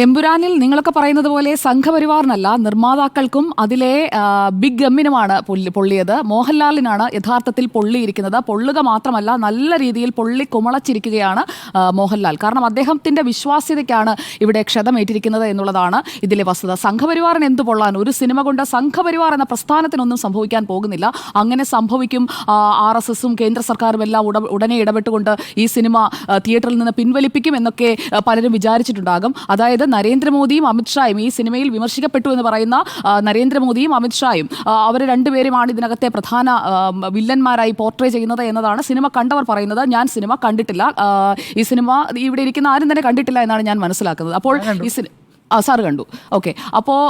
എമ്പുരാനിൽ നിങ്ങളൊക്കെ പറയുന്നത് പോലെ സംഘപരിവാറിനല്ല നിർമ്മാതാക്കൾക്കും അതിലെ ബിഗ് എമ്മിനുമാണ് പൊള്ളി- പൊള്ളിയത്. മോഹൻലാലിനാണ് യഥാർത്ഥത്തിൽ പൊള്ളിയിരിക്കുന്നത്. പൊള്ളുക മാത്രമല്ല നല്ല രീതിയിൽ പൊള്ളി കുമളച്ചിരിക്കുകയാണ് മോഹൻലാൽ. കാരണം അദ്ദേഹത്തിന്റെ വിശ്വാസ്യതയ്ക്കാണ് ഇവിടെ ക്ഷതമേറ്റിരിക്കുന്നത് എന്നുള്ളതാണ് ഇതിലെ വസ്തുത. സംഘപരിവാറിന് എന്ത് പൊള്ളാൻ? ഒരു സിനിമ കൊണ്ട് സംഘപരിവാർ എന്ന പ്രസ്ഥാനത്തിനൊന്നും സംഭവിക്കാൻ പോകുന്നില്ല. അങ്ങനെ സംഭവിക്കും ആർ എസ് എസും കേന്ദ്ര സർക്കാരും എല്ലാം ഉട ഉടനെ ഇടപെട്ടുകൊണ്ട് ഈ സിനിമ തിയേറ്ററിൽ നിന്ന് പിൻവലിപ്പിക്കും എന്നൊക്കെ പലരും വിചാരിച്ചിട്ടുണ്ടാകും. അതായത് നരേന്ദ്രമോദിയും അമിത്ഷായും ഈ സിനിമയിൽ വിമർശിക്കപ്പെട്ടു എന്ന് പറയുന്ന നരേന്ദ്രമോദിയും അമിത്ഷായും അവർ രണ്ടുപേരുമാണ് ഇതിനകത്തെ പ്രധാന വില്ലന്മാരായി പോർട്രേ ചെയ്യുന്നത് എന്നതാണ് സിനിമ കണ്ടവർ പറയുന്നത്. ഞാൻ സിനിമ കണ്ടിട്ടില്ല. ഈ സിനിമ ഇവിടെ ഇരിക്കുന്ന ആരും തന്നെ കണ്ടിട്ടില്ല എന്നാണ് ഞാൻ മനസ്സിലാക്കുന്നത്. അപ്പോൾ ഈ സിനിമ സാറ് കണ്ടു. ഓക്കെ അപ്പോൾ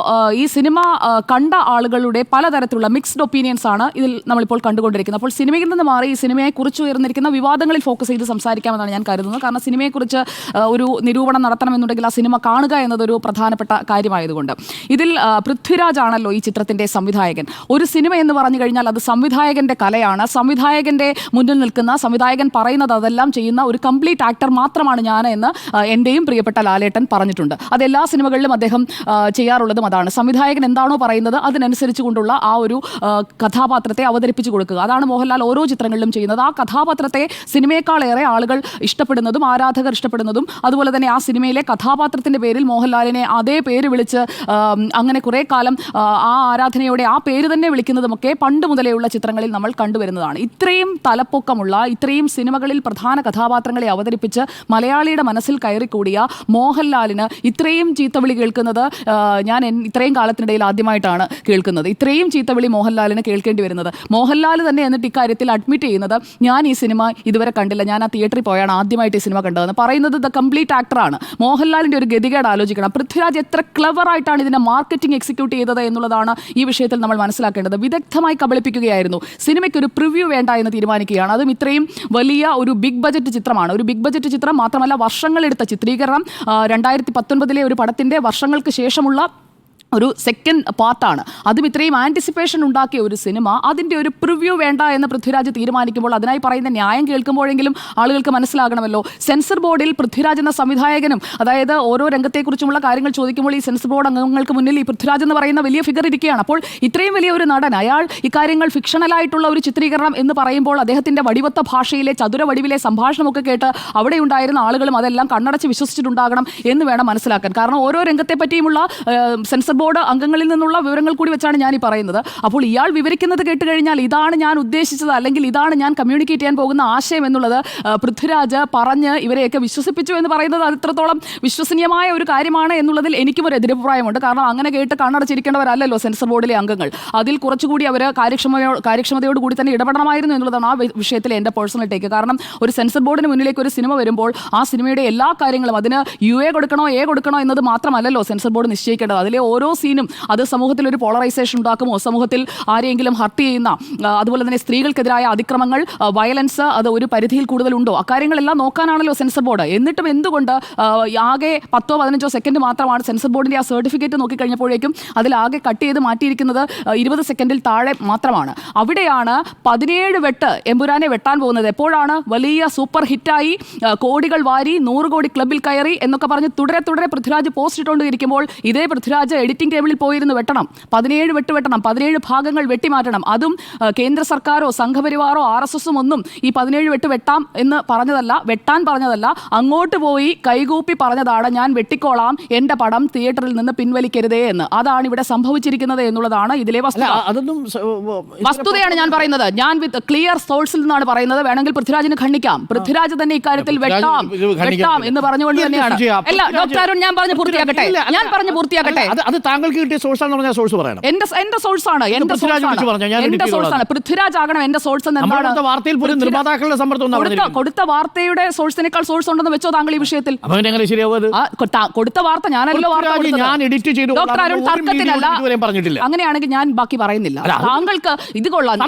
ഈ സിനിമ കണ്ട ആളുകളുടെ പലതരത്തിലുള്ള മിക്സ്ഡ് ഒപ്പീനിയൻസ് ആണ് ഇതിൽ നമ്മളിപ്പോൾ കണ്ടുകൊണ്ടിരിക്കുന്നത്. അപ്പോൾ സിനിമയിൽ നിന്ന് മാറി ഈ സിനിമയെ കുറിച്ച് ഉയർന്നിരിക്കുന്ന വിവാദങ്ങളിൽ ഫോക്കസ് ചെയ്ത് സംസാരിക്കാമെന്നാണ് ഞാൻ കരുതുന്നത്. കാരണം സിനിമയെക്കുറിച്ച് ഒരു നിരൂപണം നടത്തണമെന്നുണ്ടെങ്കിൽ ആ സിനിമ കാണുക എന്നതൊരു പ്രധാനപ്പെട്ട കാര്യമായതുകൊണ്ട്. ഇതിൽ പൃഥ്വിരാജ് ആണല്ലോ ഈ ചിത്രത്തിന്റെ സംവിധായകൻ. ഒരു സിനിമ എന്ന് പറഞ്ഞു കഴിഞ്ഞാൽ അത് സംവിധായകന്റെ കലയാണ്. സംവിധായകന്റെ മുന്നിൽ നിൽക്കുന്ന സംവിധായകൻ പറയുന്നത് അതെല്ലാം ചെയ്യുന്ന ഒരു കംപ്ലീറ്റ് ആക്ടർ മാത്രമാണ് ഞാൻ എന്ന് എന്റെയും പ്രിയപ്പെട്ട ലാലേട്ടൻ പറഞ്ഞിട്ടുണ്ട്. അത് എല്ലാ സിനിമകളിലും അദ്ദേഹം ചെയ്യാറുള്ളതും അതാണ്. സംവിധായകൻ എന്താണോ പറയുന്നത് അതിനനുസരിച്ച് കൊണ്ടുള്ള ആ ഒരു കഥാപാത്രത്തെ അവതരിപ്പിച്ചു കൊടുക്കുക. അതാണ് മോഹൻലാൽ ഓരോ ചിത്രങ്ങളിലും ചെയ്യുന്നത്. ആ കഥാപാത്രത്തെ സിനിമയെക്കാളേറെ ആളുകൾ ഇഷ്ടപ്പെടുന്നതും ആരാധകർ ഇഷ്ടപ്പെടുന്നതും അതുപോലെ തന്നെ ആ സിനിമയിലെ കഥാപാത്രത്തിന്റെ പേരിൽ മോഹൻലാലിനെ അതേ പേര് വിളിച്ച് അങ്ങനെ കുറേ കാലം ആ, ആരാധനയോടെ ആ പേര് തന്നെ വിളിക്കുന്നതുമൊക്കെ പണ്ട് മുതലേയുള്ള ചിത്രങ്ങളിൽ നമ്മൾ കണ്ടുവരുന്നതാണ്. ഇത്രയും തലപ്പൊക്കമുള്ള ഇത്രയും സിനിമകളിൽ പ്രധാന കഥാപാത്രങ്ങളെ അവതരിപ്പിച്ച് മലയാളിയുടെ മനസ്സിൽ കയറിക്കൂടിയ മോഹൻലാലിന് ഇത്രയും ചീത്തവിളി കേൾക്കുന്നത് ഞാൻ ഇത്രയും കാലത്തിനിടയിൽ ആദ്യമായിട്ടാണ് കേൾക്കുന്നത്. ഇത്രയും ചീത്തവിളി മോഹൻലാലിന് കേൾക്കേണ്ടി വരുന്നത്. മോഹൻലാൽ തന്നെ എന്നിട്ട് ഇക്കാര്യത്തിൽ അഡ്മിറ്റ് ചെയ്യുന്നത് ഞാൻ ഈ സിനിമ ഇതുവരെ കണ്ടില്ല. ഞാൻ ആ തിയേറ്ററിൽ പോയാണ് ആദ്യമായിട്ട് ഈ സിനിമ കണ്ടതെന്ന്. പറയുന്നത് ദ കംപ്ലീറ്റ് ആക്ടറാണ് മോഹൻലാലിന്റെ ഒരു ഗതികേട് ആലോചിക്കണം. പൃഥ്വിരാജ് എത്ര ക്ലവറായിട്ടാണ് ഇതിനെ മാർക്കറ്റിംഗ് എക്സിക്യൂട്ട് ചെയ്തത് എന്നുള്ളതാണ് ഈ വിഷയത്തിൽ നമ്മൾ മനസ്സിലാക്കേണ്ടത്. വിദഗ്ധമായി കബളിപ്പിക്കുകയായിരുന്നു. സിനിമയ്ക്ക് ഒരു പ്രിവ്യൂ വേണ്ട എന്ന് തീരുമാനിക്കുകയാണ്. അതും ഇത്രയും വലിയ ഒരു ബിഗ് ബജറ്റ് ചിത്രമാണ്. ഒരു ബിഗ് ബജറ്റ് ചിത്രം മാത്രമല്ല വർഷങ്ങളെടുത്ത ചിത്രീകരണം രണ്ടായിരത്തി പത്തൊൻപതിലെ ഒരു പടത്തിന്റെ വർഷങ്ങൾക്ക് ശേഷമുള്ള ഒരു സെക്കൻഡ് പാർട്ടാണ് അതും ഇത്രയും ആന്റിസിപ്പേഷൻ ഉണ്ടാക്കിയ ഒരു സിനിമ അതിന്റെ ഒരു പ്രിവ്യൂ വേണ്ട എന്ന് പൃഥ്വിരാജ് തീരുമാനിക്കുമ്പോൾ അതിനായി പറയുന്ന ന്യായം കേൾക്കുമ്പോഴെങ്കിലും ആളുകൾക്ക് മനസ്സിലാകണമല്ലോ. സെൻസർ ബോർഡിൽ പൃഥ്വിരാജ് എന്ന സംവിധായകനും അതായത് ഓരോ രംഗത്തെക്കുറിച്ചുമുള്ള കാര്യങ്ങൾ ചോദിക്കുമ്പോൾ ഈ സെൻസർ ബോർഡ് അംഗങ്ങൾക്ക് മുന്നിൽ ഈ പൃഥ്വിരാജ് എന്ന് പറയുന്ന വലിയ ഫിഗർ ഇരിക്കുകയാണ്. അപ്പോൾ ഇത്രയും വലിയ ഒരു നടൻ അയാൾ ഇക്കാര്യങ്ങൾ ഫിക്ഷണലായിട്ടുള്ള ഒരു ചിത്രീകരണം എന്ന് പറയുമ്പോൾ അദ്ദേഹത്തിന്റെ വടിവത്ത ഭാഷയിലെ ചതുര വടിവിലെ സംഭാഷണമൊക്കെ കേട്ട് അവിടെ ഉണ്ടായിരുന്ന ആളുകളും അതെല്ലാം കണ്ണടച്ച് വിശ്വസിച്ചിട്ടുണ്ടാകണം എന്ന് വേണം മനസ്സിലാക്കാൻ. കാരണം ഓരോ രംഗത്തെ പറ്റിയുമുള്ള സെൻസർ ബോർഡ് അംഗങ്ങളിൽ നിന്നുള്ള വിവരങ്ങൾ കൂടി വെച്ചാണ് ഞാൻ ഈ പറയുന്നത്. അപ്പോൾ ഇയാൾ വിവരിക്കുന്നത് കേട്ട് കഴിഞ്ഞാൽ ഇതാണ് ഞാൻ ഉദ്ദേശിച്ചത് അല്ലെങ്കിൽ ഇതാണ് ഞാൻ കമ്മ്യൂണിക്കേറ്റ് ചെയ്യാൻ പോകുന്ന ആശയം എന്നുള്ളത് പൃഥ്വിരാജ് പറഞ്ഞ് ഇവരെയൊക്കെ വിശ്വസിപ്പിച്ചു എന്ന് പറയുന്നത് അത് ഇത്രത്തോളം വിശ്വസനീയമായ ഒരു കാര്യമാണ് എന്നുള്ളതിൽ എനിക്കും ഒരു എതിരഭിപ്രായമുണ്ട്. കാരണം അങ്ങനെ കേട്ട് കണ്ണടച്ചിരിക്കേണ്ടവരല്ലല്ലോ സെൻസർ ബോർഡിലെ അംഗങ്ങൾ. അതിൽ കുറച്ചുകൂടി അവർ കാര്യക്ഷമയോ കാര്യക്ഷമതയോട് കൂടി തന്നെ ഇടപെടണമായിരുന്നു എന്നുള്ളതാണ് ആ വിഷയത്തിൽ എന്റെ പേഴ്സണൽ ടേക്ക് കാരണം ഒരു സെൻസർ ബോർഡിന് മുന്നിലേക്ക് ഒരു സിനിമ വരുമ്പോൾ ആ സിനിമയുടെ എല്ലാ കാര്യങ്ങളും അതിന് യു എ കൊടുക്കണോ എ കൊടുക്കണോ എന്നത് മാത്രമല്ലല്ലോ സെൻസർ ബോർഡ് നിശ്ചയിക്കേണ്ടത്. അതിലെ ഓരോ സീനും അത് സമൂഹത്തിൽ ഒരു പോളറൈസേഷൻ ഉണ്ടാക്കുമോ? സമൂഹത്തിൽ ആരെയെങ്കിലും ഹർട്ട് ചെയ്യുന്ന അതുപോലെ തന്നെ സ്ത്രീകൾക്കെതിരായ അതിക്രമങ്ങൾ വയലൻസ് അത് ഒരു പരിധിയിൽ കൂടുതലുണ്ടോ? അക്കാര്യങ്ങളെല്ലാം നോക്കാനാണല്ലോ സെൻസർ ബോർഡ്. എന്നിട്ടും എന്തുകൊണ്ട് ആകെ പത്തോ പതിനഞ്ചോ സെക്കൻഡ് മാത്രമാണ് സെൻസർ ബോർഡിന്റെ ആ സർട്ടിഫിക്കറ്റ് നോക്കിക്കഴിഞ്ഞപ്പോഴേക്കും അതിലാകെ കട്ട് ചെയ്ത് മാറ്റിയിരിക്കുന്നത് ഇരുപത് സെക്കൻഡിൽ താഴെ മാത്രമാണ്. അവിടെയാണ് പതിനേഴ് വെട്ട് എമ്പുരാനെ വെട്ടാൻ പോകുന്നത്. എപ്പോഴാണ്? വലിയ സൂപ്പർ ഹിറ്റായി കോടികൾ വാരി നൂറ് കോടി ക്ലബിൽ കയറി എന്നൊക്കെ പറഞ്ഞ് തുടരെ തുടരെ പൃഥ്വിരാജ് പോസ്റ്റ് ഇട്ടുകൊണ്ടിരിക്കുമ്പോൾ ഇതേ പൃഥ്വിരാജ് എഡിറ്റിംഗ് ടേബിളിൽ പോയിരുന്ന് വെട്ടണം. പതിനേഴ് വെട്ട് വെട്ടണം. പതിനേഴ് ഭാഗങ്ങൾ വെട്ടിമാറ്റണം അതും കേന്ദ്ര സർക്കാരോ സംഘപരിവാറോ ആർ എസ് എസും ഒന്നും ഈ പതിനേഴ് വെട്ട് വെട്ടാം എന്ന് പറഞ്ഞതല്ല വെട്ടാൻ പറഞ്ഞതല്ല അങ്ങോട്ട് പോയി കൈകൂപ്പി പറഞ്ഞതാണ് ഞാൻ വെട്ടിക്കോളാം എന്റെ പടം തിയേറ്ററിൽ നിന്ന് പിൻവലിക്കരുതേ എന്ന്. അതാണ് ഇവിടെ സംഭവിച്ചിരിക്കുന്നത് എന്നുള്ളതാണ് ഇതിലെ വസ്തുതയാണ് ഞാൻ പറയുന്നത്. ഞാൻ വിത്ത് ക്ലിയർ സോഴ്സിൽ നിന്നാണ് പറയുന്നത്. വേണമെങ്കിൽ പൃഥ്വിരാജിന് ഖണ്ഡിക്കാം. പൃഥ്വിരാജ് തന്നെ ഇക്കാര്യത്തിൽ വെട്ടാം. വെട്ടാം എന്ന് പറഞ്ഞുകൊണ്ട് തന്നെയാണ്. അല്ല ഡോക്ടർ അരുൺ ഞാൻ പറഞ്ഞു പൂർത്തിയാക്കട്ടെ. ഞാൻ പറഞ്ഞു പൂർത്തിയാക്കട്ടെ. താങ്കൾക്ക് കിട്ടിയ സോഴ്സ് ആണെന്ന് പറഞ്ഞാൽ സോഴ്സ് പറയണം. എന്റെ എന്റെ സോഴ്സ് ആണ്. എന്റെ എന്റെ സോഴ്സ് ആണ്. പൃഥ്വിരാജ് ആകണം എന്റെ സോഴ്സ് എന്ന് വാർത്തയിൽ പോലും നിർമ്മാതാക്കളുടെ സമ്മർദ്ദം കൊടുത്ത വാർത്തയുടെ സോഴ്സിനേക്കാൾ സോഴ്സ് ഉണ്ടെന്ന് വെച്ചോ താങ്കൾ ഈ വിഷയത്തിൽ? കൊടുത്ത വാർത്ത ഞാനല്ലോ. ഞാൻ എഡിറ്റ് ചെയ്തു ഡോക്ടർ അരുൺ തർക്കത്തിലല്ല. തർക്കത്തിനല്ല. അങ്ങനെയാണെങ്കിൽ ഞാൻ ബാക്കി പറയുന്നില്ല. താങ്കൾക്ക് ഇത് കൊള്ളാം.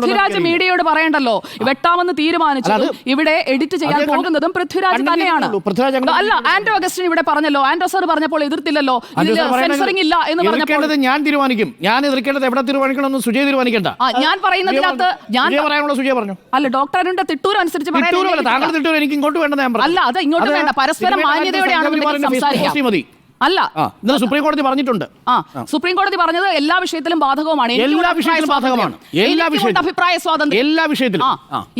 പൃഥ്വിരാജ് മീഡിയയോടും പറയണ്ടല്ലോ. വെട്ടാമെന്ന് തീരുമാനിച്ചു. ഇവിടെ എഡിറ്റ് ചെയ്യാൻ പോകുന്നതും പൃഥ്വിരാജ് തന്നെയാണ്. അല്ല ആന്റോ അഗസ്റ്റിൻ ഇവിടെ പറഞ്ഞല്ലോ ആൻഡ്രോ സാർ പറഞ്ഞപ്പോൾ എതിർത്തില്ലല്ലോ ഇതിൽ സെൻസറിംഗ് ഇല്ല എന്ന് പറഞ്ഞപ്പോൾ ഞാൻ തീരുമാനിക്കും. ഞാൻ എതിർക്കേണ്ടത് എവിടെ തീരുമാനിക്കണമെന്ന് സുജയ് തീരുമാനിക്കണ്ട. ഞാൻ പറയുന്നതിനകത്ത് ഞാൻ പറയാനുള്ള സുജയ് പറഞ്ഞു. അല്ല ഡോക്ടർ അരുണിന്റെ തിട്ടൂർ അനുസരിച്ച് എനിക്ക് താങ്കൾ തിട്ടൂർ എനിക്ക് ഇങ്ങോട്ട് വേണ്ട ഞാൻ അല്ല അത് ഇങ്ങോട്ട് വേണ്ട. പരസ്പരം മാന്യതയോടെയാണ് സംസാരിക്കാം അല്ല. ഇന്നലെ സുപ്രീം കോടതി പറഞ്ഞിട്ടുണ്ട്. ആ സുപ്രീം കോടതി പറഞ്ഞത് എല്ലാ വിഷയത്തിലും ബാധകവുമാണ്. എല്ലാ വിഷയത്തിലും ബാധകമാണ്. എല്ലാ വിഷയത്തിലും. അഭിപ്രായ സ്വാതന്ത്ര്യം എല്ലാ വിഷയത്തിലും.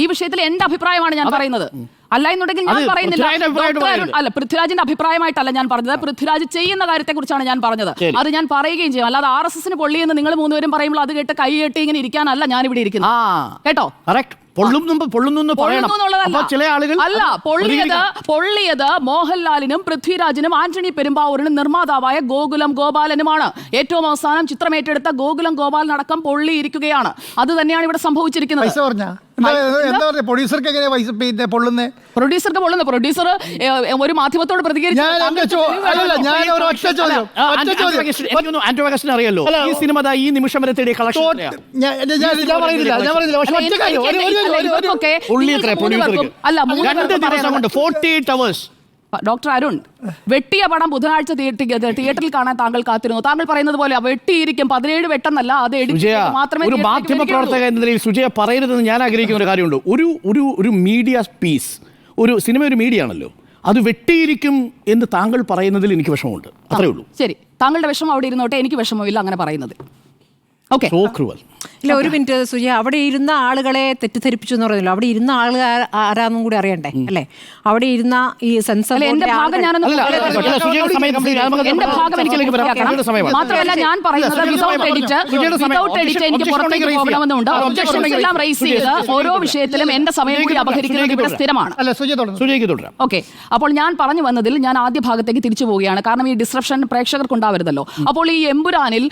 ഈ വിഷയത്തിൽ എന്റെ അഭിപ്രായമാണ് ഞാൻ പറയുന്നത്. അല്ല എന്നുണ്ടെങ്കിൽ ഞാൻ പറയുന്നില്ല. ഡോക്ടർ അരുൺ- അല്ല പൃഥ്വിരാജിന്റെ അഭിപ്രായമായിട്ടല്ല ഞാൻ പറഞ്ഞത്. പൃഥ്വിരാജ് ചെയ്യുന്ന കാര്യത്തെക്കുറിച്ചാണ് ഞാൻ പറഞ്ഞത്. അത് ഞാൻ പറയുകയും ചെയ്യും. അല്ലാതെ ആർ എസ് എസിന് പൊള്ളിയെന്ന് നിങ്ങൾ മൂന്നുപേരും പറയുമ്പോൾ അത് കേട്ട് കൈ കെട്ടി ഇങ്ങനെ ഇരിക്കാനല്ല ഞാൻ ഇവിടെ ഇരിക്കുന്നത്. കേട്ടോ? അല്ല പൊള്ളിയത് പൊള്ളിയത് മോഹൻലാലിനും പൃഥ്വിരാജിനും ആന്റണി പെരുമ്പാവൂരിനും നിർമ്മാതാവായ ഗോകുലം ഗോപാലനുമാണ്. ഏറ്റവും അവസാനം ചിത്രമേറ്റെടുത്ത ഗോകുലം ഗോപാലനടക്കം പൊള്ളിയിരിക്കുകയാണ്. അത് തന്നെയാണ് ഇവിടെ സംഭവിച്ചിരിക്കുന്നത്. എന്താ പറഞ്ഞ? പ്രൊഡ്യൂസർക്ക് എങ്ങനെ പൈസ പിന്നെ പൊള്ളുന്നേ? പ്രൊഡ്യൂസർക്ക് പൊള്ളുന്നേ? പ്രൊഡ്യൂസർ ഒരു മാധ്യമത്തോട് പ്രതികരിച്ചു ഞാൻ എന്റെ താങ്കൾക്ക് ചോ- തെളിവ് അല്ലല്ല വേണമല്ലോ? ഞാൻ ഒരു ഒറ്റ ചോദ്യം ആ, ഒറ്റ ആന്റോ ചോദ്യം. അഗസ്റ്റിൻ- എനിക്കൊന്ന് ആന്റോ അഗസ്റ്റിൻ അറിയാലോ. അല്ല, ഈ സിനിമ ഈ നിമിഷം വരെ തേടിയ കളക്ഷൻ അല്ല, രണ്ട് ദിവസം കൊണ്ട് forty eight hours doctor Arun വെട്ടിയ പടം ബുധനാഴ്ച തിയേറ്ററിൽ കാണാൻ താങ്കൾ കാത്തിരുന്നു. താങ്കൾ പറയുന്നത് പോലെ വെട്ടിയിരിക്കും പതിനേഴ് വെട്ടെന്നല്ല അത് മാത്രമേ ഒരു മാധ്യമ പ്രവർത്തക എന്ന നിലയിൽ സുജയ പറയരുതെന്ന് ഞാൻ ആഗ്രഹിക്കുന്ന ഒരു കാര്യമുണ്ട്. ഒരു ഒരു ഒരു മീഡിയ പീസ് ഒരു സിനിമ ഒരു മീഡിയ ആണല്ലോ. അത് വെട്ടിയിരിക്കും എന്ന് താങ്കൾ പറയുന്നതിൽ എനിക്ക് വിഷമമുണ്ട്. അത്രേ ഉള്ളൂ. ശരി. താങ്കളുടെ വിഷമം അവിടെ ഇരുന്നോട്ടെ എനിക്ക് വിഷമമില്ല അങ്ങനെ പറയുന്നത്. ഓക്കെ സോ ക്രൂവൽ ഇല്ല ഒരു മിനിറ്റ് സുജി അവിടെ ഇരുന്ന ആളുകളെ തെറ്റിദ്ധരിപ്പിച്ചു എന്ന് പറയുന്നില്ല. അവിടെ ഇരുന്ന ആളുകൾ ആരാന്നും കൂടി അറിയണ്ടേ? അല്ലേ? അവിടെ ഇരുന്ന ഈ സെൻസർ അല്ല, എന്റെ ഭാഗം. മാത്രമല്ല ഞാൻ പറയുന്നത് വിതൗട്ട് എഡിറ്റ് വിതൗട്ട് എഡിറ്റ് എനിക്ക് പുറത്തേക്ക് പോകണമെന്നുണ്ട് ഒബ്ജക്ഷൻസ് എല്ലാം റൈസ് ചെയ്ത് ഓരോ വിഷയത്തിലും എന്റെ സമയം കൂടി അപഹരിക്കുന്നത് ഇവിടെ സ്ഥിരമാണ്. ഓക്കെ അപ്പോൾ ഞാൻ പറഞ്ഞു വന്നതിൽ ഞാൻ ആദ്യ ഭാഗത്തേക്ക് തിരിച്ചു പോവുകയാണ്. കാരണം ഈ ഡിസ്ട്രപ്ഷൻ പ്രേക്ഷകർക്ക് ഉണ്ടാവരുതല്ലോ അപ്പോൾ ഈ എമ്പുരാനിൽ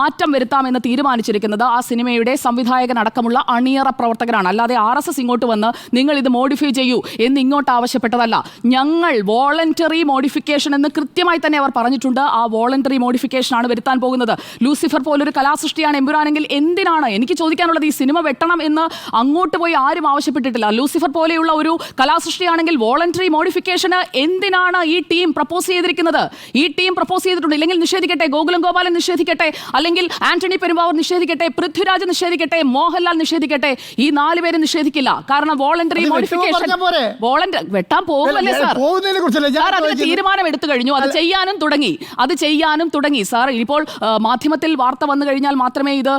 മാറ്റം വരുത്താമെന്ന് തീരുമാനിച്ചിരിക്കുന്നത് ആ സിനിമയുടെ സംവിധായകൻ അടക്കമുള്ള അണിയറ പ്രവർത്തകരാണ്. അല്ലാതെ ആർ എസ് എസ് ഇങ്ങോട്ട് വന്ന് നിങ്ങൾ ഇത് മോഡിഫൈ ചെയ്യൂ എന്ന് ഇങ്ങോട്ട് ആവശ്യപ്പെട്ടതല്ല. ഞങ്ങൾ വോളണ്ടറി മോഡിഫിക്കേഷൻ എന്ന് കൃത്യമായി തന്നെ അവർ പറഞ്ഞിട്ടുണ്ട്. ആ വോളണ്ടറി മോഡിഫിക്കേഷൻ ആണ് വരുത്താൻ പോകുന്നത്. ലൂസിഫർ പോലൊരു കലാസൃഷ്ടിയാണ് എമ്പുരാനെങ്കിൽ എന്തിനാണ്? എനിക്ക് ചോദിക്കാനുള്ളത് ഈ സിനിമ വെട്ടണം എന്ന് അങ്ങോട്ട് പോയി ആരും ആവശ്യപ്പെട്ടിട്ടില്ല. ലൂസിഫർ പോലെയുള്ള ഒരു കലാസൃഷ്ടിയാണെങ്കിൽ വോളണ്ടറി മോഡിഫിക്കേഷന് എന്തിനാണ് ഈ ടീം പ്രപ്പോസ് ചെയ്തിരിക്കുന്നത്? ഈ ടീം പ്രപ്പോസ് ചെയ്തിട്ടുണ്ട്. ഇല്ലെങ്കിൽ നിഷേധിക്കട്ടെ ഗോകുലം ഗോപാലൻ നിഷേധിക്കട്ടെ അല്ലെങ്കിൽ ആന്റണി പെരുമ്പാവൂർ നിഷേധിക്കട്ടെ പൃഥ്വിരാജ് നിഷേധിക്കട്ടെ മോഹൻലാൽ നിഷേധിക്കട്ടെ ഈ നാല് പേരും നിഷേധിക്കില്ല. കാരണം വോളണ്ടറി മോഡിഫിക്കേഷൻ വോളണ്ടറി വെട്ടാൻ പോകുമല്ലേ സാർ സാർ അതിന് തീരുമാനം എടുത്തു കഴിഞ്ഞു. അത് ചെയ്യാനും തുടങ്ങി. അത് ചെയ്യാനും തുടങ്ങി. സാർ ഇപ്പോൾ മാധ്യമത്തിൽ വാർത്ത വന്നു കഴിഞ്ഞാൽ മാത്രമേ ഇത്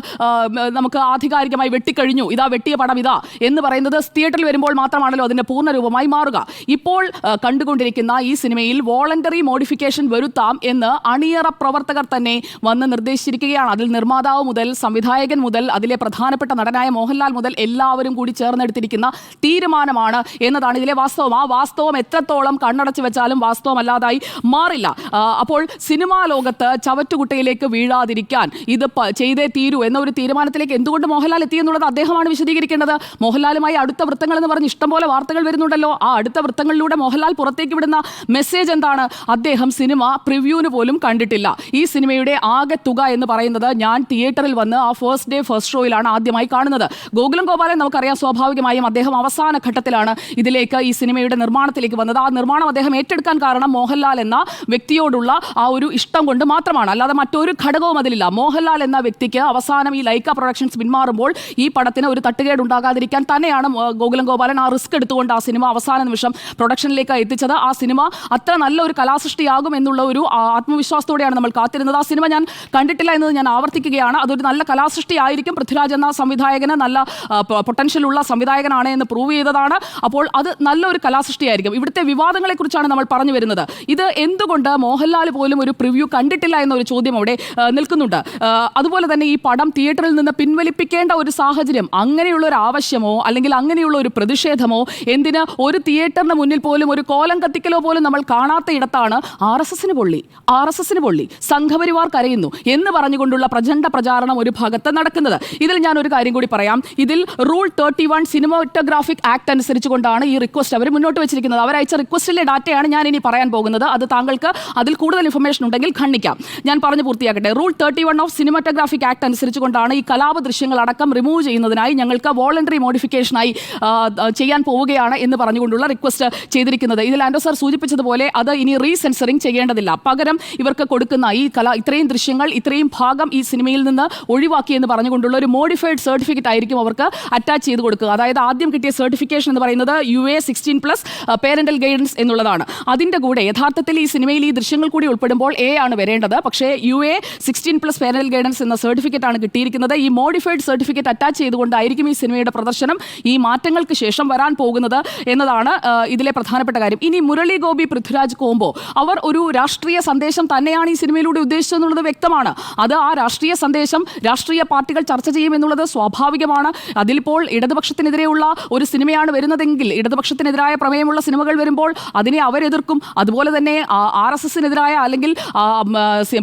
നമുക്ക് ആധികാരികമായി വെട്ടിക്കഴിഞ്ഞു. ഇതാ വെട്ടിയ പടം ഇതാ എന്ന് പറയുന്നത് തിയേറ്ററിൽ വരുമ്പോൾ മാത്രമാണല്ലോ അതിന്റെ പൂർണ രൂപമായി മാറുക. ഇപ്പോൾ കണ്ടുകൊണ്ടിരിക്കുന്ന ഈ സിനിമയിൽ വോളണ്ടറി മോഡിഫിക്കേഷൻ വരുത്താം എന്ന് അണിയറ പ്രവർത്തകർ തന്നെ വന്ന് നിർദ്ദേശിച്ചിരിക്കുകയാണ്. അതിൽ നിർമ്മാതാവ് മുതൽ സംവിധായകൻ മുതൽ അതിലെ പ്രധാനപ്പെട്ട നടനായ മോഹൻലാൽ മുതൽ എല്ലാവരും കൂടി ചേർന്നെടുത്തിരിക്കുന്ന തീരുമാനമാണ് എന്നതാണ് ഇതിലെ വാസ്തവം. ആ വാസ്തവം എത്രത്തോളം കണ്ണടച്ചു വെച്ചാലും വാസ്തവമല്ലാതായി മാറില്ല. അപ്പോൾ സിനിമാ ലോകത്ത് ചവറ്റുകുട്ടയിലേക്ക് വീഴാതിരിക്കാൻ ഇത് ചെയ്തേ തീരൂ എന്ന ഒരു തീരുമാനത്തിലേക്ക് എന്തുകൊണ്ട് മോഹൻലാൽ എത്തി എന്നുള്ളത് അദ്ദേഹമാണ് വിശദീകരിക്കേണ്ടത്. മോഹൻലാലുമായി അടുത്ത വൃത്തങ്ങൾ എന്ന് പറഞ്ഞ് ഇഷ്ടംപോലെ വാർത്തകൾ വരുന്നുണ്ടല്ലോ. ആ അടുത്ത വൃത്തങ്ങളിലൂടെ മോഹൻലാൽ പുറത്തേക്ക് വിടുന്ന മെസ്സേജ് എന്താണ്? അദ്ദേഹം സിനിമ പ്രിവ്യൂവിന് പോലും കണ്ടിട്ടില്ല. ഈ സിനിമയുടെ ആകെ തുക എന്ന് പറയുന്നത് ഞാൻ തിയേറ്ററിൽ വന്ന് ആ ഫസ്റ്റ് ഡേ ഫസ്റ്റ് ഷോയിലാണ് ആദ്യമായി കാണുന്നത്. ഗോകുലം ഗോപാലൻ നമുക്കറിയാം സ്വാഭാവികമായും അദ്ദേഹം അവസാന ഘട്ടത്തിലാണ് ഇതിലേക്ക് ഈ സിനിമയുടെ നിർമ്മാണത്തിലേക്ക് വന്നത്. ആ നിർമ്മാണം അദ്ദേഹം ഏറ്റെടുക്കാൻ കാരണം മോഹൻലാൽ എന്ന വ്യക്തിയോടുള്ള ആ ഒരു ഇഷ്ടം കൊണ്ട് മാത്രമാണ്. അല്ലാതെ മറ്റൊരു ഘടകവും അതിലില്ല. മോഹൻലാൽ എന്ന വ്യക്തിക്ക് അവസാനം ഈ ലൈക്ക പ്രൊഡക്ഷൻസ് പിന്മാറുമ്പോൾ ഈ പടത്തിന് ഒരു തട്ടുകേട് ഉണ്ടാകാതിരിക്കാൻ തന്നെയാണ് ഗോകുലം ഗോപാലൻ ആ റിസ്ക് എടുത്തുകൊണ്ട് ആ സിനിമ അവസാന നിമിഷം പ്രൊഡക്ഷനിലേക്ക് എത്തിച്ചത്. ആ സിനിമ അത്ര നല്ലൊരു കലാസൃഷ്ടിയാകും എന്നുള്ള ഒരു ആത്മവിശ്വാസത്തോടെയാണ് നമ്മൾ കാത്തിരുന്നത്. ആ സിനിമ ഞാൻ കണ്ടിട്ടില്ല എന്നത് ഞാൻ ആവർത്തിക്കുകയാണ്. അതൊരു നല്ല കലാസൃഷ്ടി ആയിരിക്കും. പൃഥ്വിരാജ് എന്ന സംവിധായകന് നല്ല പൊട്ടൻഷ്യൽ ഉള്ള സംവിധായകനാണ് എന്ന് പ്രൂവ് ചെയ്തതാണ്. അപ്പോൾ അത് നല്ലൊരു കലാസൃഷ്ടിയായിരിക്കും. ഇവിടുത്തെ വിവാദങ്ങളെക്കുറിച്ചാണ് നമ്മൾ പറഞ്ഞു വരുന്നത്. ഇത് എന്തുകൊണ്ട് മോഹൻലാൽ പോലും ഒരു പ്രിവ്യൂ കണ്ടിട്ടില്ല എന്നൊരു ചോദ്യം അവിടെ നിൽക്കുന്നുണ്ട്. അതുപോലെ തന്നെ ഈ പടം തിയേറ്ററിൽ നിന്ന് പിൻവലിപ്പിക്കേണ്ട ഒരു സാഹചര്യം അങ്ങനെയുള്ള ഒരു ആവശ്യമോ അല്ലെങ്കിൽ അങ്ങനെയുള്ള ഒരു പ്രതിഷേധമോ എന്തിന് ഒരു തിയേറ്ററിന് മുന്നിൽ പോലും ഒരു കോലം കത്തിക്കലോ പോലും നമ്മൾ കാണാത്ത ഇടത്താണ് ആർ എസ് എസിന് പൊള്ളി ആർ എസ് എസിന് പൊള്ളി. സംഘപരിവാർ കരയുന്നു. എന്ന് പറഞ്ഞുകൊണ്ടുള്ള പ്രചണ്ഡ പ്രചാരണം ഒരു ഭാഗത്ത് നടക്കുന്നത് കൊടുക്കുന്നത് ഇതിൽ ഞാൻ ഒരു കാര്യം കൂടി പറയാം. ഇതിൽ rule thirty one cinematographic act അനുസരിച്ച് കൊണ്ടാണ് ഈ റിക്വസ്റ്റ് അവർ മുന്നോട്ട് വെച്ചിരിക്കുന്നത്. അവർ അയച്ച റിക്വസ്റ്റിലെ ഡാറ്റയാണ് ഞാൻ ഇനി പറയാൻ പോകുന്നത്. അത് താങ്കൾക്ക് അതിൽ കൂടുതൽ ഇൻഫർമേഷൻ ഉണ്ടെങ്കിൽ ഖണ്ഡിക്കാം. ഞാൻ പറഞ്ഞു പൂർത്തിയാക്കട്ടെ. Rule thirty one of cinematographic act അനുസരിച്ച് കൊണ്ടാണ് ഈ കലാപ ദൃശ്യങ്ങൾ അടക്കം റിമൂവ് ചെയ്യുന്നതിനായി ഞങ്ങൾക്ക് വോളണ്ടറി മോഡിഫിക്കേഷനായി ചെയ്യാൻ പോവുകയാണ് എന്ന് പറഞ്ഞുകൊണ്ടുള്ള റിക്വസ്റ്റ് ചെയ്തിരിക്കുന്നത്. ഇതിൽ ആൻഡോ സാർ സൂചിപ്പിച്ചതുപോലെ അത് ഇനി റീസെൻസറിങ് ചെയ്യേണ്ടതില്ല. പകരം ഇവർക്ക് കൊടുക്കുന്ന ഈ കല ഇത്രയും ദൃശ്യങ്ങൾ ഇത്രയും ഭാഗം ഈ സിനിമയിൽ നിന്ന് ഒഴിവാക്കി എന്ന് പറഞ്ഞുകൊണ്ടുള്ള ഒരു മോഡിഫൈഡ് സർട്ടിഫിക്കറ്റ് ആയിരിക്കും അവർക്ക് അറ്റാച്ച് ചെയ്ത് കൊടുക്കുക. അതായത് ആദ്യം കിട്ടിയ സർട്ടിഫിക്കേഷൻ എന്ന് പറയുന്നത് U A sixteen plus parental guidance എന്നുള്ളതാണ്. അതിന്റെ കൂടെ യഥാർത്ഥത്തിൽ ഈ സിനിമയിൽ ഈ ദൃശ്യങ്ങൾ കൂടി ഉൾപ്പെടുമ്പോൾ എ ആണ് വരേണ്ടത്. പക്ഷേ U A sixteen plus parental guidance എന്ന സർട്ടിഫിക്കറ്റ് ആണ് കിട്ടിയിരിക്കുന്നത്. ഈ മോഡിഫൈഡ് സർട്ടിഫിക്കറ്റ് അറ്റാച്ച് ചെയ്തുകൊണ്ടായിരിക്കും ഈ സിനിമയുടെ പ്രദർശനം ഈ മാറ്റങ്ങൾക്ക് ശേഷം വരാൻ പോകുന്നത് എന്നതാണ് ഇതിലെ പ്രധാനപ്പെട്ട കാര്യം. ഇനി മുരളി ഗോപി പൃഥ്വിരാജ് കോംബോ. അവർ ഒരു രാഷ്ട്രീയ സന്ദേശം തന്നെയാണ് ഈ സിനിമയിലൂടെ ഉദ്ദേശിച്ചതെന്നുള്ളത് വ്യക്തമാണ്. അത് ആ രാഷ്ട്രീയ സന്ദേശം രാഷ്ട്രീയ പാർട്ടികൾ ചർച്ച ചെയ്യുമെന്നുള്ളത് സ്വാഭാവികമാണ്. അതിലിപ്പോൾ ഇടതുപക്ഷത്തിനെതിരെയുള്ള ഒരു സിനിമയാണ് വരുന്നതെങ്കിൽ ഇടതുപക്ഷത്തിനെതിരായ പ്രമേയമുള്ള സിനിമകൾ വരുമ്പോൾ അതിനെ അവരെതിർക്കും. അതുപോലെ തന്നെ ആർ എസ് എസിനെതിരായ അല്ലെങ്കിൽ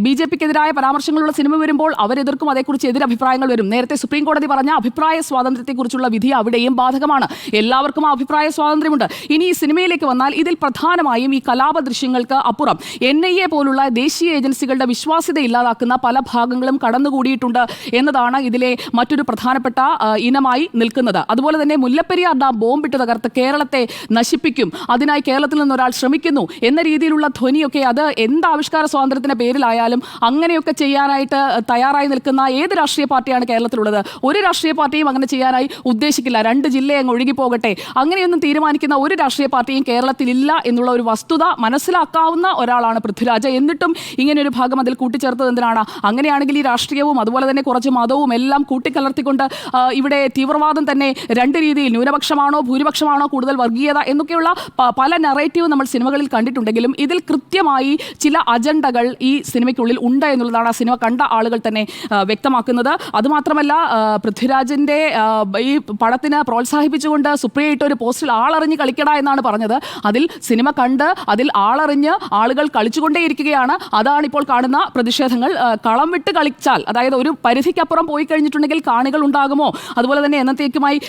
ബി ജെ പിക്കെതിരായ പരാമർശങ്ങളുള്ള സിനിമ വരുമ്പോൾ അവരെതിർക്കും. അതേക്കുറിച്ച് എതിരഭിപ്രായങ്ങൾ വരും. നേരത്തെ സുപ്രീം കോടതി പറഞ്ഞ അഭിപ്രായ സ്വാതന്ത്ര്യത്തെക്കുറിച്ചുള്ള വിധി അവിടെയും ബാധകമാണ്. എല്ലാവർക്കും ആ അഭിപ്രായ സ്വാതന്ത്ര്യമുണ്ട്. ഇനി ഈ സിനിമയിലേക്ക് വന്നാൽ ഇതിൽ പ്രധാനമായും ഈ കലാപ ദൃശ്യങ്ങൾക്ക് അപ്പുറം എൻ ഐ എ പോലുള്ള ദേശീയ ഏജൻസികളുടെ വിശ്വാസ്യത ഇല്ലാതാക്കുന്ന പല ഭാഗങ്ങളും കടന്നുകൂടിയിട്ടുണ്ട് എന്നതാണ് ഇതിലെ മറ്റൊരു പ്രധാനപ്പെട്ട ഇനമായി നിൽക്കുന്നത്. അതുപോലെ തന്നെ മുല്ലപ്പെരിയാർ ഡാം ബോംബിട്ട് തകർത്ത് കേരളത്തെ നശിപ്പിക്കും. അതിനായി കേരളത്തിൽ നിന്ന് ഒരാൾ ശ്രമിക്കുന്നു. എന്ന രീതിയിലുള്ള ധ്വനിയൊക്കെ അത് എന്ത് ആവിഷ്കാര സ്വാതന്ത്ര്യത്തിന്റെ പേരിലായാലും അങ്ങനെയൊക്കെ ചെയ്യാനായിട്ട് തയ്യാറായി നിൽക്കുന്ന ഏത് രാഷ്ട്രീയ പാർട്ടിയാണ് കേരളത്തിലുള്ളത്? ഒരു രാഷ്ട്രീയ പാർട്ടിയും അങ്ങനെ ചെയ്യാനായി ഉദ്ദേശിക്കില്ല. രണ്ട് ജില്ലയെ അങ്ങ് ഒഴുകിപ്പോകട്ടെ അങ്ങനെയൊന്നും തീരുമാനിക്കുന്ന ഒരു രാഷ്ട്രീയ പാർട്ടിയും കേരളത്തിലില്ല എന്നുള്ള ഒരു വസ്തുത മനസ്സിലാക്കാവുന്ന ഒരാളാണ് പൃഥ്വിരാജ്. എന്നിട്ടും ഇങ്ങനെ ഒരു ഭാഗം അതിൽ കൂട്ടിച്ചേർത്തത് എന്തിനാണ്? അങ്ങനെയാണെങ്കിൽ ഈ രാഷ്ട്രീയവും അതുപോലെ തന്നെ കുറച്ച് മതവും കൂട്ടിക്കലർത്തിക്കൊണ്ട് ആ, ഇവിടെ തീവ്രവാദം തന്നെ രണ്ട് രീതിയിൽ ന്യൂനപക്ഷമാണോ ഭൂരിപക്ഷമാണോ കൂടുതൽ വർഗീയത എന്നൊക്കെയുള്ള പല നറേറ്റീവ് നമ്മൾ സിനിമകളിൽ കണ്ടിട്ടുണ്ടെങ്കിലും ഇതിൽ കൃത്യമായി ചില അജണ്ടകൾ ഈ സിനിമയ്ക്കുള്ളിൽ ഉണ്ട് എന്നുള്ളതാണ് ആ സിനിമ കണ്ട ആളുകൾ തന്നെ വ്യക്തമാക്കുന്നത്. അതുമാത്രമല്ല പൃഥ്വിരാജിന്റെ ഈ പടത്തിന് പ്രോത്സാഹിപ്പിച്ചുകൊണ്ട് സുപ്രിയ ഇട്ട ഒരു പോസ്റ്റിൽ ആളറിഞ്ഞ് കളിക്കട എന്നാണ് പറഞ്ഞത്. അതിൽ സിനിമ കണ്ട് അതിൽ ആളറിഞ്ഞ് ആളുകൾ കളിച്ചുകൊണ്ടേയിരിക്കുകയാണ്. അതാണ് ഇപ്പോൾ കാണുന്ന പ്രതിഷേധങ്ങൾ. കളം വിട്ട് കളിച്ചാൽ അതായത് ഒരു പരിധിക്കപ്പുറം പോയി കഴിഞ്ഞിട്ടുണ്ടെങ്കിൽ കാണികൾ ഉണ്ടാകുമോ? അതുപോലെ തന്നെ എന്നത്തേക്കുമായി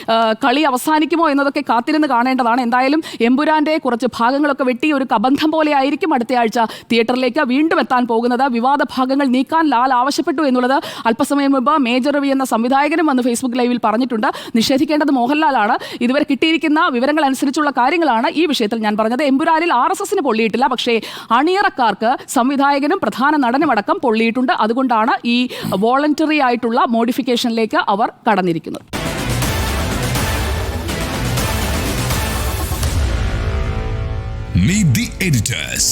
കളി അവസാനിക്കുമോ എന്നതൊക്കെ കാത്തിരുന്ന് കാണേണ്ടതാണ്. എന്തായാലും എമ്പുരാന്റെ കുറച്ച് ഭാഗങ്ങളൊക്കെ വെട്ടി ഒരു കബന്ധം പോലെ ആയിരിക്കും അടുത്ത ആഴ്ച തിയേറ്ററിലേക്ക് വീണ്ടും എത്താൻ പോകുന്നത്. വിവാദ ഭാഗങ്ങൾ നീക്കാൻ ലാൽ ആവശ്യപ്പെട്ടു എന്നുള്ളത് അല്പസമയം മുമ്പ് മേജർ രവി എന്ന സംവിധായകനും വന്ന് ഫേസ്ബുക്ക് ലൈവിൽ പറഞ്ഞിട്ടുണ്ട്. നിഷേധിക്കേണ്ടത് മോഹൻലാലാണ്. ഇതുവരെ കിട്ടിയിരിക്കുന്ന വിവരങ്ങൾ അനുസരിച്ചുള്ള കാര്യങ്ങളാണ് ഈ വിഷയത്തിൽ ഞാൻ പറഞ്ഞത്. എമ്പുരാനിൽ ആർ എസ് എസിന് പൊള്ളിയിട്ടില്ല. പക്ഷേ അണിയറക്കാർക്ക് സംവിധായകനും പ്രധാന നടനുമടക്കം പൊള്ളിയിട്ടുണ്ട്. അതുകൊണ്ടാണ് ഈ വോളണ്ടറി ആയിട്ടുള്ള മോഡിഫിക്കേഷനിലേക്ക് അവർ കടന്നിരിക്കുന്നത് Meet the editors.